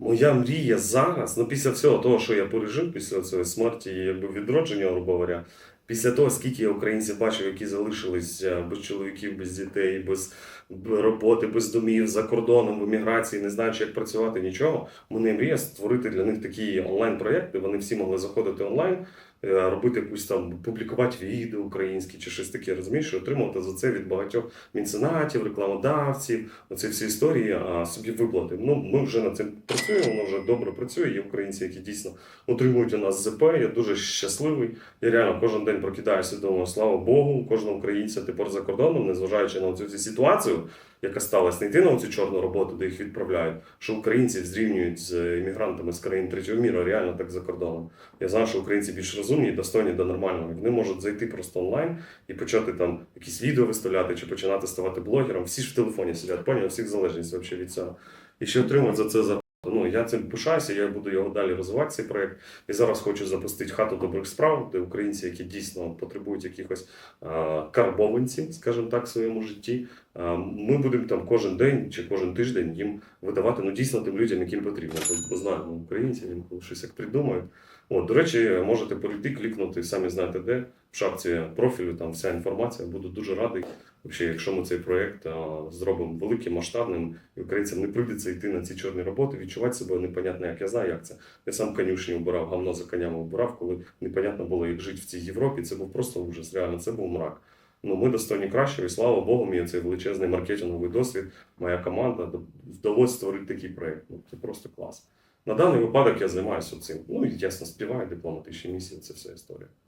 Моя мрія зараз, ну після всього того, що я пережив, після цієї смерті якби відродження, грубо говоря, після того, скільки я українців бачив, які залишились е, без чоловіків, без дітей, без роботи, без домів, за кордоном, в еміграції, не знаючи, як працювати, нічого. Мені мрія створити для них такі онлайн-проєкти. Вони всі могли заходити онлайн, робити якусь там, публікувати відео українські чи щось таке, розумієш, отримувати за це від багатьох меценатів, рекламодавців, оці всі історії, а собі виплати. Ну, ми вже над цим працюємо, воно вже добре працює. Є українці, які дійсно отримують у нас ЗП. Я дуже щасливий. Я реально кожен день прокидаюся думаю, слава Богу, кожного українця тепер за кордоном, незважаючи на цю ситуацію, яка сталася, не йти на цю чорну роботу, де їх відправляють, що українців зрівнюють з іммігрантами з країн третього міру, реально так за кордоном. Я знаю, що українці більш розумні достойні до нормального. Вони можуть зайти просто онлайн і почати там якісь відео виставляти чи починати ставати блогером. Всі ж в телефоні сидять, поняв, всіх залежність взагалі від цього. І ще отримують за це за. Я цим пишаюся, я буду його далі розвивати, цей проект. І зараз хочу запустити хату добрих справ, де українці, які дійсно потребують якихось карбованців, скажімо так, в своєму житті. Ми будемо там кожен день чи кожен тиждень їм видавати ну, дійсно тим людям, яким потрібно. Бо знаю, ну, українці інколи щось як придумають. От, до речі, можете перейти, клікнути, самі знаєте де, в шапці профілю, там вся інформація. Буду дуже радий. Вообще, якщо ми цей проєкт зробимо великим, масштабним, і українцям не прийдеться йти на ці чорні роботи, відчувати себе непонятно, як я знаю, як це. Я сам конюшні обирав, гавно за конями обирав, коли непонятно було, як жити в цій Європі. Це був просто ужас. Реально, це був мрак. Ну, ми достойні кращого, і слава Богу, мені цей величезний маркетинговий досвід, моя команда вдалося створити такий проєкт. Ну, це просто клас. На даний випадок я займаюся цим. Ну і ясно, співаю дипломатичні місії, це вся історія.